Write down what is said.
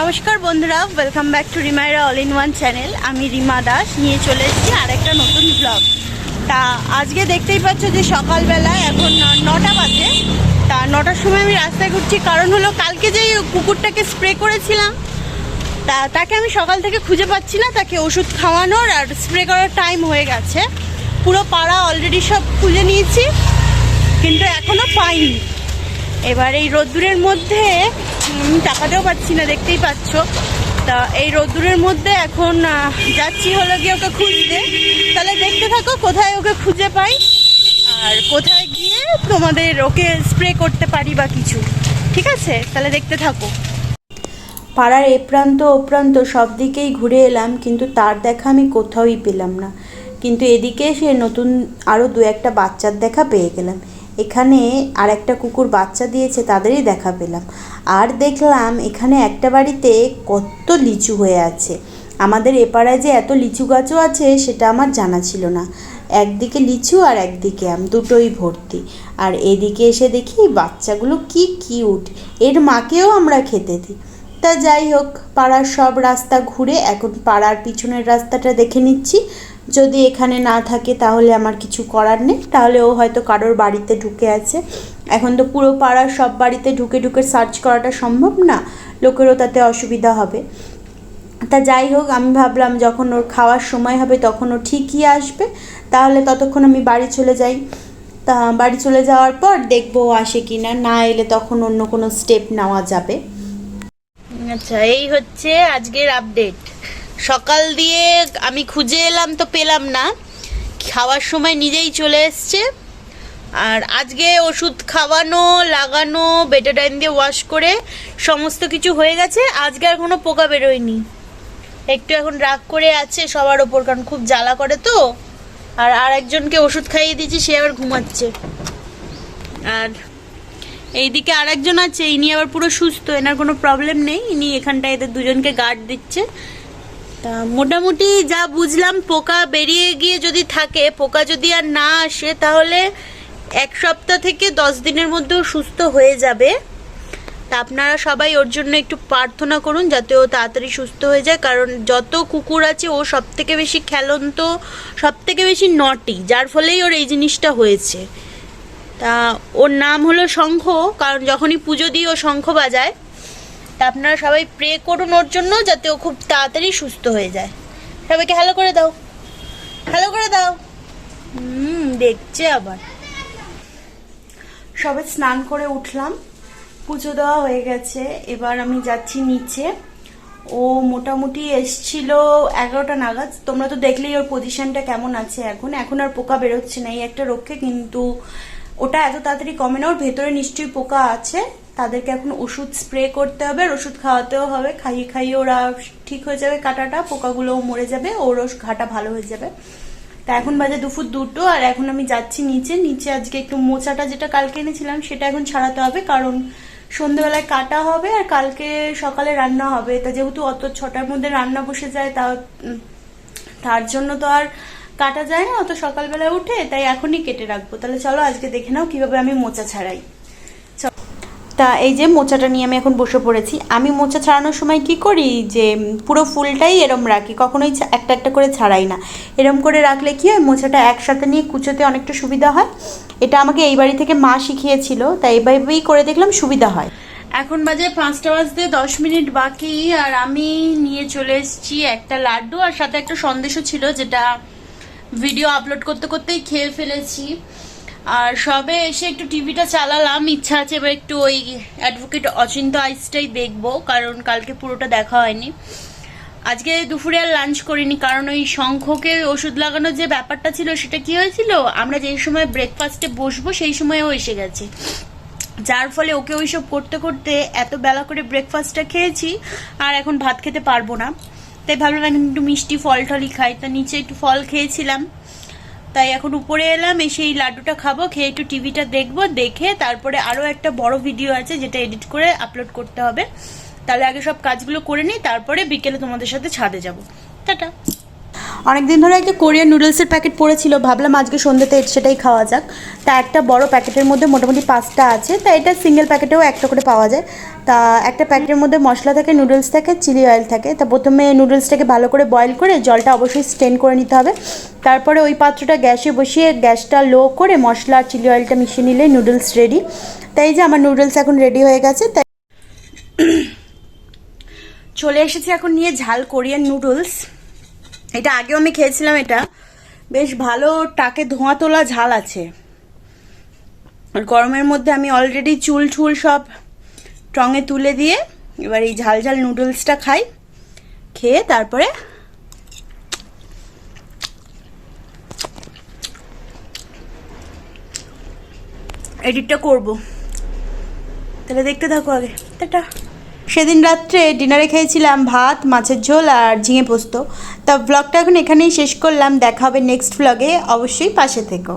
নমস্কার বন্ধুরা welcome back to Rimaira all in one channel আমি রিমা দাস, নিয়ে চলে এসেছি আর একটা নতুন ব্লগ তা আজকে দেখতেই পাচ্ছ যে সকালবেলা এখন নটা বাজে। তা নটার সময় আমি রাস্তায় ঘুরছি, কারণ হলো কালকে যে কুকুরটাকে স্প্রে করেছিলাম, তা তাকে আমি সকাল থেকে খুঁজে পাচ্ছি না। তাকে ওষুধ খাওয়ানোর আর স্প্রে করার টাইম হয়ে গেছে। পুরো পাড়া অলরেডি সব খুঁজে নিয়েছি, কিন্তু এখনও পাইনি। এবার এই রোদ্দুরের মধ্যে টাকাটাও পাচ্ছি না, দেখতেই পাচ্ছ। তা এই রোদ্দুরের মধ্যে এখন যাচ্ছি হলো গিয়ে ওকে খুঁজতে। তাহলে দেখতে থাকো কোথায় ওকে খুঁজে পাই। আর কোথায় গিয়ে তোমাদের ওকে স্প্রে করতে পারি বা কিছু। ঠিক আছে? তাহলে দেখতে থাকো। পাড়ার এ প্রান্ত ও প্রান্ত সব দিকেই ঘুরে এলাম, কিন্তু তার দেখা আমি কোথাওই পেলাম না। কিন্তু এদিকে এসে নতুন আরও দু একটা বাচ্চার দেখা পেয়ে গেলাম। এখানে আর একটা কুকুর বাচ্চা দিয়েছে, তাদেরই দেখা পেলাম। আর দেখলাম এখানে একটা বাড়িতে কত লিচু হয়ে আছে। আমাদের এপাড়ায় যে এত লিচু গাছও আছে, সেটা আমার জানা ছিল না। একদিকে লিচু আর একদিকে আম, দুটোই ভর্তি। আর এদিকে এসে দেখি বাচ্চাগুলো কি কিউট এর মাকেও আমরা খেতে দিই। তা যাই হোক, পাড়ার সব রাস্তা ঘুরে এখন পাড়ার পিছনের রাস্তাটা দেখে নিচ্ছি। যদি এখানে না থাকে তাহলে আমার কিছু করার নেই। তাহলে ও হয়তো কারোর বাড়িতে ঢুকে আছে। এখন তো পুরো পাড়ার সব বাড়িতে ঢুকে ঢুকে সার্চ করাটা সম্ভব না। লোকেরও তাতে অসুবিধা হবে। তা যাই হোক, আমি ভাবলাম যখন ওর খাওয়ার সময় হবে তখন ও ঠিকই আসবে। তাহলে ততক্ষণ আমি বাড়ি চলে যাই। তা বাড়ি চলে যাওয়ার পর দেখব আসে কি না না এলে তখন অন্য কোনো স্টেপ নেওয়া যাবে। আচ্ছা এই হচ্ছে আজকের আপডেট সকাল দিয়ে আমি খুঁজে এলাম তো পেলাম না। খাওয়ার সময় নিজেই চলে এসছে। আর আজকে ওষুধ খাওয়ানো, লাগানো বেটাডাইন দিয়ে ওয়াশ করে সমস্ত কিছু হয়ে গেছে। আজকে আর কোনো পোকা বেরোয়নি। একটু এখন রাগ করে আছে সবার ওপর, কারণ খুব জ্বালা করে তো। আর আর একজনকে ওষুধ খাইয়ে দিয়েছি, সে আবার ঘুমাচ্ছে। আর এইদিকে আরেকজন আছে, ইনি আবার পুরো সুস্থ, এনার কোনো প্রবলেম নেই। ইনি এখানটায় এদের দুজনকে গার্ড দিচ্ছে। তা মোটামুটি যা বুঝলাম, পোকা বেরিয়ে গিয়ে যদি থাকে, পোকা যদি আর না আসে, তাহলে এক সপ্তাহ থেকে দশ দিনের মধ্যেও সুস্থ হয়ে যাবে। তা আপনারা সবাই ওর জন্য একটু প্রার্থনা করুন, যাতে ও তাড়াতাড়ি সুস্থ হয়ে যায়। কারণ যত কুকুর আছে, ও সব থেকে বেশি খেলন্ত সব থেকে বেশি নটি যার ফলেই ওর এই জিনিসটা হয়েছে। তা ওর নাম হলো শঙ্খ, কারণ যখনই পুজো দিই ও শঙ্খ বাজায়, তা আপনারা সবাই প্রে করুন ওর জন্য যাতে ও খুব তাড়াতাড়ি সুস্থ হয়ে যায়। সবাইকে হ্যালো করে দাও। হ্যালো করে দাও। হুম, দেখছে আবার। সবাই স্নান করে উঠলাম, পুজো দেওয়া হয়ে গেছে, এবার আমি যাচ্ছি নিচে। ও মোটামুটি এসছিল এগারোটা নাগাদ, তোমরা তো দেখলেই ওর পজিশনটা কেমন আছে এখন। এখন আর পোকা বেরোচ্ছে না, এই একটা রক্ষে, কিন্তু ওটা এত তাড়াতাড়ি কমে না, ওর ভেতরে নিশ্চয়ই পোকা আছে। তাদেরকে এখন ওষুধ স্প্রে করতে হবে ওষুধ খাওয়াতেও হবে। খাইয়ে খাইয়ে ওরা ঠিক হয়ে যাবে কাটাটা, পোকাগুলোও মরে যাবে ওরও ঘাটা ভালো হয়ে যাবে। তা এখন বাজে দুপুর দুটো, আর এখন আমি যাচ্ছি নিচে। নিচে আজকে একটু মোচাটা যেটা কালকে এনেছিলাম, সেটা এখন ছাড়াতে হবে, কারণ সন্ধ্যেবেলায় কাটা হবে, আর কালকে সকালে রান্না হবে। তা যেহেতু অত ছটার মধ্যে রান্না বসে যায় তা তার জন্য তো আর কাটা যায় না, অত সকালবেলায় উঠে তাই এখনই কেটে রাখব। তাহলে চলো আজকে দেখে নাও কীভাবে আমি মোচা ছাড়াই। তা এই যে মোচাটা নিয়ে আমি এখন বসে পড়েছি। আমি মোচা ছাড়ানোর সময় কি করি যে, পুরো ফুলটাই এরম রাখি। কখনোই একটা একটা করে ছাড়াই না। এরম করে রাখলে কি হয়, মোচাটা একসাথে নিয়ে কুচোতে অনেকটা সুবিধা হয়। এটা আমাকে এই বাড়ি থেকে মা শিখিয়েছিল, তাই এইভাবেই করে দেখলাম সুবিধা হয়। এখন বাজে পাঁচটা বাজতে দশ মিনিট বাকি, আর আমি নিয়ে চলে এসেছি একটা লাড্ডু, আর সাথে একটা সন্দেশও ছিল যেটা ভিডিও আপলোড করতে করতেই খেয়ে ফেলেছি। আর সবে এসে একটু টিভিটা চালালাম, ইচ্ছা আছে এবার একটু ওই অ্যাডভোকেট অচিন্ত আইসটাই দেখব, কারণ কালকে পুরোটা দেখা হয়নি। আজকে দুপুরে আর লাঞ্চ করিনি, কারণ ওই শঙ্খকে ওষুধ লাগানোর যে ব্যাপারটা ছিল সেটা কি হয়েছিল? আমরা যেই সময় ব্রেকফাস্টে বসবো সেই সময়ও এসে গেছে। যার ফলে ওকে ওইসব করতে করতে এত বেলা করে ব্রেকফাস্টটা খেয়েছি, আর এখন ভাত খেতে পারব না। তাই ভাবলাম এখন একটু মিষ্টি ফল টলই খাই তা নিচে একটু ফল খেয়েছিলাম। তাই এখন উপরে এলাম, এসে এই লাড্ডুটা খাব, খেয়ে একটু টিভিটা দেখব, দেখে তারপরে আরও একটা বড় ভিডিও আছে যেটা এডিট করে আপলোড করতে হবে। তাহলে আগে সব কাজগুলো করে নিই, তারপরে বিকেলে তোমাদের সাথে ছাদে যাব। টাটা। অনেক দিন ধরে একটা কোরিয়ান নুডলসের প্যাকেট পড়েছিল, ভাবলাম আজকে সন্ধ্যেতে সেটাই খাওয়া যাক। তা একটা বড় প্যাকেটের মধ্যে মোটামুটি পাঁচটা আছে, তা এটা সিঙ্গেল প্যাকেটেও একটা করে পাওয়া যায়। তা একটা প্যাকেটের মধ্যে মশলা থাকে, নুডলস থাকে চিলি অয়েল থাকে। তা প্রথমে নুডলসটাকে ভালো করে বয়েল করে জলটা অবশ্যই স্টেন করে নিতে হবে। তারপরে ওই পাত্রটা গ্যাসে বসিয়ে গ্যাসটা লো করে মশলা আর চিলি অয়েলটা মিশিয়ে নিলে নুডলস রেডি তাই যে আমার নুডলস এখন রেডি হয়ে গেছে, তাই চলে এসেছি এখন নিয়ে ঝাল কোরিয়ান নুডলস। এটা আগেও আমি খেয়েছিলাম এটা। বেশ ভালো টাকে ধোঁয়া তোলা ঝাল আছে। আর গরমের মধ্যে আমি অলরেডি চুল ঠুল সব টঙে তুলে দিয়ে এবার এই ঝাল ঝাল নুডলসটা খাই, খেয়ে তারপরে এডিটটা করব। তাহলে দেখতে থাকো আগে। সেদিন রাত্রে ডিনারে খেয়েছিলাম ভাত, মাছের ঝোল আর ঝিঙে পোস্ত। তা ব্লগটা এখন এখানেই শেষ করলাম। দেখা হবে নেক্সট ব্লগে অবশ্যই পাশে থেকো।